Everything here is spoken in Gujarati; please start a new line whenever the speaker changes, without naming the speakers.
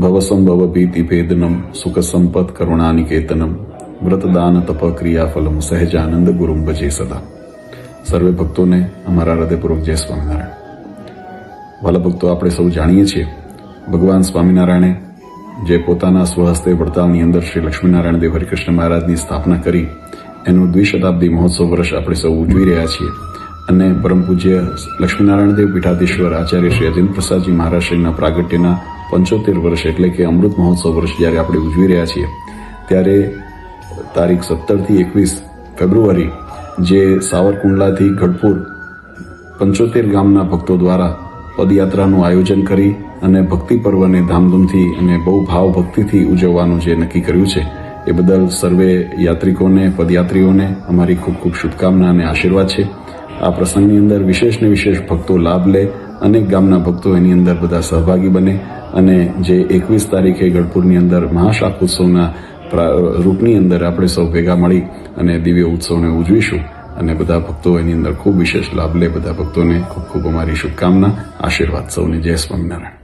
ભવસંભવ ભીતિ ભેદનમ સુખ સંપત કરુણાનિકેતનમ વ્રતદાન તપ ક્રિયાફલમ સહેજાનંદ ગુરુમ ભજે સદા સર્વે ભક્તોને અમારા હૃદયપૂર્વક જય સ્વામિનારાયણ. વાલા ભક્તો આપણે સૌ જાણીએ છીએ, ભગવાન સ્વામિનારાયણે જે પોતાના સ્વહસ્તે વડતાલની અંદર શ્રી લક્ષ્મીનારાયણ દેવ હરિકૃષ્ણ મહારાજની સ્થાપના કરી, એનું દ્વિશતાબ્દી મહોત્સવ વર્ષ આપણે સૌ ઉજવી રહ્યા છીએ. અને પરમ પૂજ્ય લક્ષ્મીનારાયણ દેવ પીઠાધીશ્વર આચાર્ય શ્રી અજેન્દ્ર પ્રસાદજી મહારાજશ્રીના પ્રાગટ્યના પંચોતેર વર્ષ એટલે કે અમૃત મહોત્સવ વર્ષ જ્યારે આપણે ઉજવી રહ્યા છીએ, ત્યારે તારીખ સત્તરથી એકવીસ ફેબ્રુઆરી જે સાવરકુંડલાથી ગઢપુર પંચોતેર ગામના ભક્તો દ્વારા પદયાત્રાનું આયોજન કરી અને ભક્તિ પર્વને ધામધૂમથી અને બહુ ભાવ ભક્તિથી ઉજવવાનું જે નક્કી કર્યું છે, એ બદલ સર્વે યાત્રિકોને, પદયાત્રીઓને અમારી ખૂબ ખૂબ શુભકામના અને આશીર્વાદ છે. આ પ્રસંગની અંદર વિશેષને વિશેષ ભક્તો લાભ લે અનેક ગામના ભક્તો એની અંદર બધા સહભાગી બને અને જે એકવીસ તારીખે ગઢપુરની અંદર મહાશાકોત્સવના પ્રા- રૂપની અંદર આપણે સૌ ભેગા મળી અને દિવ્ય ઉત્સવને ઉજવીશું અને બધા ભક્તો એની અંદર ખૂબ વિશેષ લાભ લે. બધા ભક્તોને ખૂબ ખૂબ અમારી શુભકામના, આશીર્વાદ સૌને. જય સ્વામિનારાયણ.